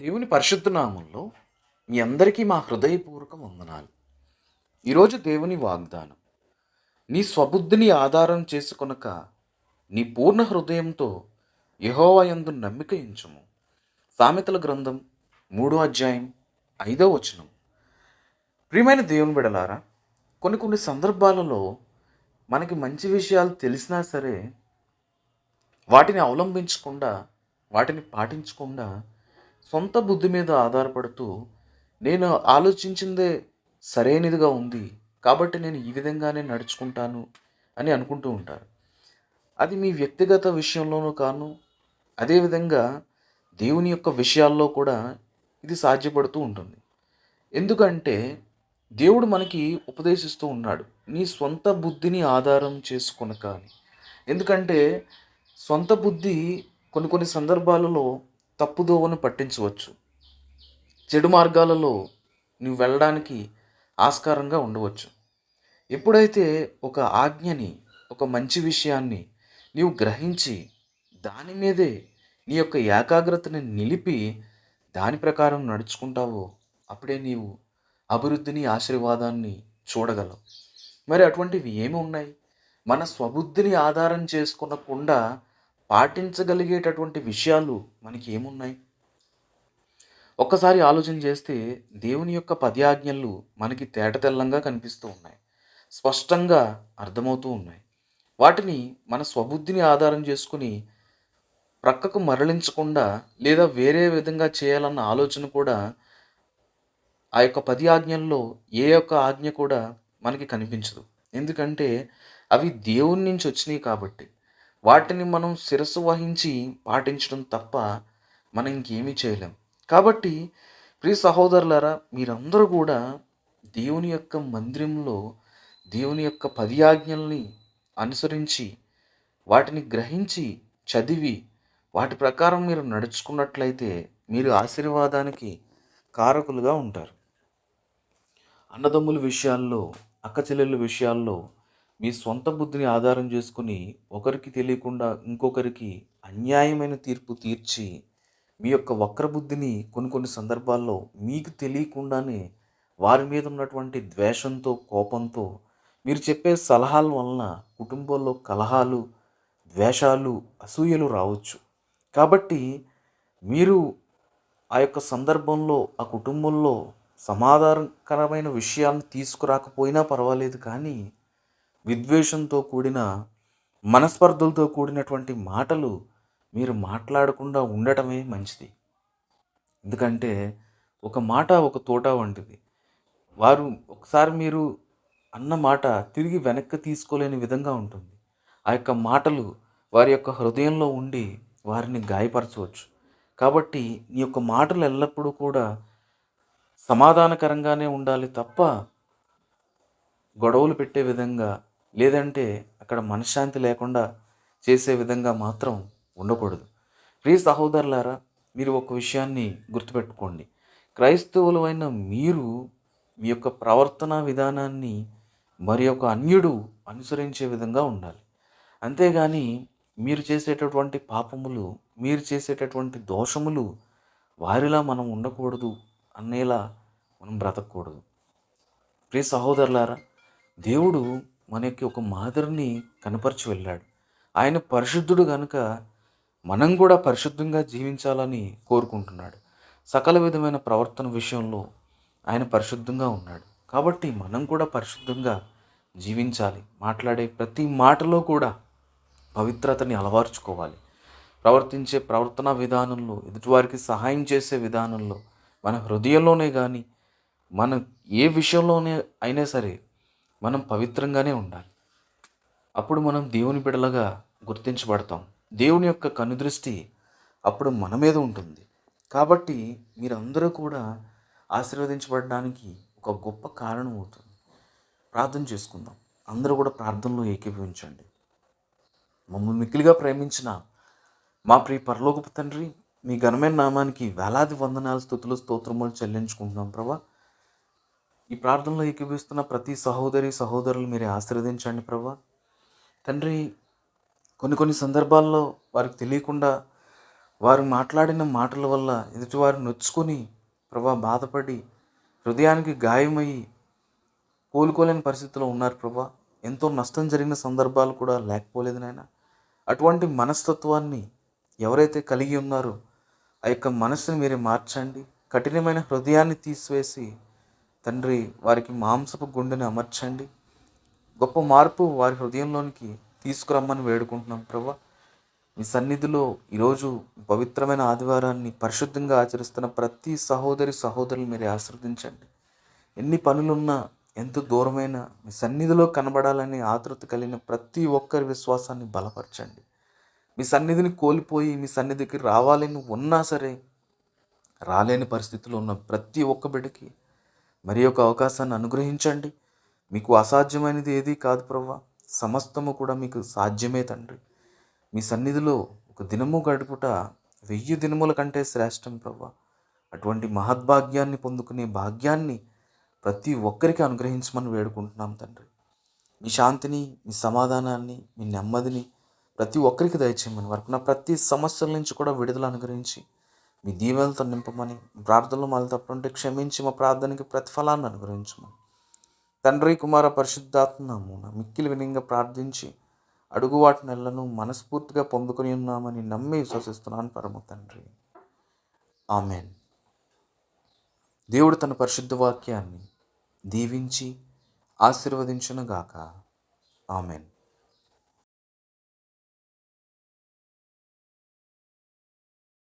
దేవుని పరిశుద్ధనామంలో మీ అందరికీ మా హృదయపూర్వక వందనాలు. ఈరోజు దేవుని వాగ్దానం నీ స్వబుద్ధిని ఆధారం చేసుకొనక నీ పూర్ణ హృదయంతో యహోవయందు నమ్మిక ఇంచుము సామెతల గ్రంథం మూడో అధ్యాయం ఐదో వచనం. ప్రియమైన దేవుని బిడలారా కొన్ని కొన్ని సందర్భాలలో మనకి మంచి విషయాలు తెలిసినా సరే వాటిని అవలంబించకుండా వాటిని పాటించకుండా సొంత బుద్ధి మీద ఆధారపడుతూ నేను ఆలోచించిందే సరైనదిగా ఉంది కాబట్టి నేను ఈ విధంగానే నడుచుకుంటాను అని అనుకుంటూ ఉంటారు. అది మీ వ్యక్తిగత విషయంలోనూ కాను అదేవిధంగా దేవుని యొక్క విషయాల్లో కూడా ఇది సాధ్యపడుతూ ఉంటుంది. ఎందుకంటే దేవుడు మనకి ఉపదేశిస్తూ ఉన్నాడు నీ సొంత బుద్ధిని ఆధారం చేసుకొనక ఎందుకంటే సొంత బుద్ధి కొన్ని కొన్ని సందర్భాలలో తప్పుదోవను పట్టించవచ్చు. చెడు మార్గాలలో నువ్వు వెళ్ళడానికి ఆస్కారంగా ఉండవచ్చు. ఎప్పుడైతే ఒక ఆజ్ఞని ఒక మంచి విషయాన్ని నీవు గ్రహించి దాని మీదే నీ యొక్క ఏకాగ్రతని నిలిపి దాని ప్రకారం నడుచుకుంటావో అప్పుడే నీవు అభివృద్ధిని ఆశీర్వాదాన్ని చూడగలవు. మరి అటువంటివి ఏమి ఉన్నాయి? మన స్వబుద్ధిని ఆధారం చేసుకునకుండా పాటించగలిగేటటువంటి విషయాలు మనకి ఏమున్నాయి ఒక్కసారి ఆలోచన చేస్తే దేవుని యొక్క పది ఆజ్ఞలు మనకి తేటతెల్లంగా కనిపిస్తూ ఉన్నాయి. స్పష్టంగా అర్థమవుతూ ఉన్నాయి. వాటిని మన స్వబుద్ధిని ఆధారం చేసుకుని ప్రక్కకు మరలించకుండా లేదా వేరే విధంగా చేయాలన్న ఆలోచన కూడా ఆ యొక్క పది ఆజ్ఞల్లో ఏ యొక్క ఆజ్ఞ కూడా మనకి కనిపించదు. ఎందుకంటే అవి దేవుని నుంచి వచ్చినాయి కాబట్టి. వాటిని మనం శిరస్సు వహించి పాటించడం తప్ప మనం ఇంకేమీ చేయలేం. కాబట్టి ప్రియ సహోదరులారా మీరందరూ కూడా దేవుని యొక్క మందిరంలో దేవుని యొక్క పది ఆజ్ఞల్ని అనుసరించి వాటిని గ్రహించి చదివి వాటి ప్రకారం మీరు నడుచుకున్నట్లయితే మీరు ఆశీర్వాదానికి కారకులుగా ఉంటారు. అన్నదమ్ముల విషయాల్లో అక్క చెల్లెళ్ళ విషయాల్లో మీ సొంత బుద్ధిని ఆధారం చేసుకుని ఒకరికి తెలియకుండా ఇంకొకరికి అన్యాయమైన తీర్పు తీర్చి మీ యొక్క వక్ర బుద్ధిని కొన్ని కొన్ని సందర్భాల్లో మీకు తెలియకుండానే వారి మీద ఉన్నటువంటి ద్వేషంతో కోపంతో మీరు చెప్పే సలహాల వలన కుటుంబంలో కలహాలు ద్వేషాలు అసూయలు రావచ్చు. కాబట్టి మీరు ఆ యొక్క సందర్భంలో ఆ కుటుంబంలో సమాధానకరమైన విషయాన్ని తీసుకురాకపోయినా పర్వాలేదు కానీ విద్వేషంతో కూడిన మనస్పర్ధలతో కూడినటువంటి మాటలు మీరు మాట్లాడకుండా ఉండటమే మంచిది. ఎందుకంటే ఒక మాట ఒక తోట వంటిది. వారు ఒకసారి మీరు అన్న మాట తిరిగి వెనక్కి తీసుకోలేని విధంగా ఉంటుంది. ఆ యొక్క మాటలు వారి యొక్క హృదయంలో ఉండి వారిని గాయపరచవచ్చు. కాబట్టి నీ యొక్క మాటలు ఎల్లప్పుడూ కూడా సమాధానకరంగానే ఉండాలి తప్ప గొడవలు పెట్టే విధంగా లేదంటే అక్కడ మనశ్శాంతి లేకుండా చేసే విధంగా మాత్రం ఉండకూడదు. ప్రియ సహోదరులారా మీరు ఒక విషయాన్ని గుర్తుపెట్టుకోండి. క్రైస్తవులమైన మీరు మీ యొక్క ప్రవర్తన విధానాన్ని మరి ఒక అన్యుడు అనుసరించే విధంగా ఉండాలి. అంతేగాని మీరు చేసేటటువంటి పాపములు మీరు చేసేటటువంటి దోషములు వారిలా మనం ఉండకూడదు అనేలా మనం బ్రతకూడదు ప్రియ సహోదరులారా దేవుడు మనకి ఒక మాదిరిని కనపరిచి వెళ్ళాడు. ఆయన పరిశుద్ధుడు కనుక మనం కూడా పరిశుద్ధంగా జీవించాలని కోరుకుంటున్నాడు. సకల విధమైన ప్రవర్తన విషయంలో ఆయన పరిశుద్ధంగా ఉన్నాడు. కాబట్టి మనం కూడా పరిశుద్ధంగా జీవించాలి. మాట్లాడే ప్రతి మాటలో కూడా పవిత్రతని అలవార్చుకోవాలి. ప్రవర్తించే ప్రవర్తన విధానంలో ఎదుటివారికి సహాయం చేసే విధానంలో మన హృదయంలోనే కానీ మన ఏ విషయంలోనే అయినా సరే మనం పవిత్రంగానే ఉండాలి. అప్పుడు మనం దేవుని బిడలగా గుర్తించబడతాం. దేవుని యొక్క కనుదృష్టి అప్పుడు మన మీద ఉంటుంది. కాబట్టి మీరందరూ కూడా ఆశీర్వదించబడడానికి ఒక గొప్ప కారణం అవుతుంది. ప్రార్థన చేసుకుందాం. అందరూ కూడా ప్రార్థనలో ఏకీభవించండి. మమ్మల్ని మిక్కిలిగా ప్రేమించిన మా ప్రియ పరలోకపు తండ్రి మీ ఘనమైన నామానికి వేలాది వందనాలు స్థుతులు స్తోత్రములు చెల్లించుకుంటున్నాం ప్రభా. ఈ ప్రార్థనలో ఏకీభిస్తున్న ప్రతి సహోదరి సహోదరులు మీరే ఆశీర్వదించండి ప్రభా. తండ్రి కొన్ని కొన్ని సందర్భాల్లో వారికి తెలియకుండా వారు మాట్లాడిన మాటల వల్ల ఎదుటివారు నొచ్చుకొని ప్రభా బాధపడి హృదయానికి గాయమయ్యి కోలుకోలేని పరిస్థితిలో ఉన్నారు ప్రభా. ఎంతో నష్టం జరిగిన సందర్భాలు కూడా లేకపోలేదు నాయన. అటువంటి మనస్తత్వాన్ని ఎవరైతే కలిగి ఉన్నారో ఆ యొక్క మనసుని మీరే మార్చండి. కఠినమైన హృదయాన్ని తీసివేసి తండ్రి వారికి మాంసపు గుండెని అమర్చండి. గొప్ప మార్పు వారి హృదయంలోనికి తీసుకురమ్మని వేడుకుంటున్నాం ప్రభా. మీ సన్నిధిలో ఈరోజు పవిత్రమైన ఆదివారాన్ని పరిశుద్ధంగా ఆచరిస్తున్న ప్రతి సహోదరి సహోదరులు మీరు ఆశ్రవదించండి. ఎన్ని పనులున్నా ఎంత దూరమైన మీ సన్నిధిలో కనబడాలని ఆతృత కలిగిన ప్రతి ఒక్కరి విశ్వాసాన్ని బలపరచండి. మీ సన్నిధిని కోల్పోయి మీ సన్నిధికి రావాలని ఉన్నా సరే రాలేని పరిస్థితిలో ఉన్న ప్రతి ఒక్క బిడ్డకి మరి ఒక అవకాశాన్ని అనుగ్రహించండి. మీకు అసాధ్యమైనది ఏదీ కాదు ప్రవ్వా. సమస్తము కూడా మీకు సాధ్యమే తండ్రి. మీ సన్నిధిలో ఒక దినము గడుపుట వెయ్యి దినముల కంటే శ్రేష్టం ప్రవ్వా. అటువంటి మహద్భాగ్యాన్ని పొందుకునే భాగ్యాన్ని ప్రతి ఒక్కరికి అనుగ్రహించమని వేడుకుంటున్నాం తండ్రి. మీ శాంతిని మీ సమాధానాన్ని మీ నెమ్మదిని ప్రతి ఒక్కరికి దయచేయమని వరకు నా ప్రతి సమస్యల నుంచి కూడా విడుదల అనుగ్రహించి మీ దీవెనలతో నింపమని ప్రార్థనలు మళ్ళీ తప్పుంటే క్షమించి మా ప్రార్థనకి ప్రతిఫలాన్ని అనుగ్రహించమని. తండ్రి కుమార పరిశుద్ధాత్మమున మిక్కిలి వినంగా ప్రార్థించి అడుగువాటి నెలను మనస్ఫూర్తిగా పొందుకొని ఉన్నామని నమ్మి విశ్వసిస్తున్నాను పరమ తండ్రి. ఆమెన్. దేవుడు తన పరిశుద్ధ వాక్యాన్ని దీవించి ఆశీర్వదించునుగాక. ఆమెన్.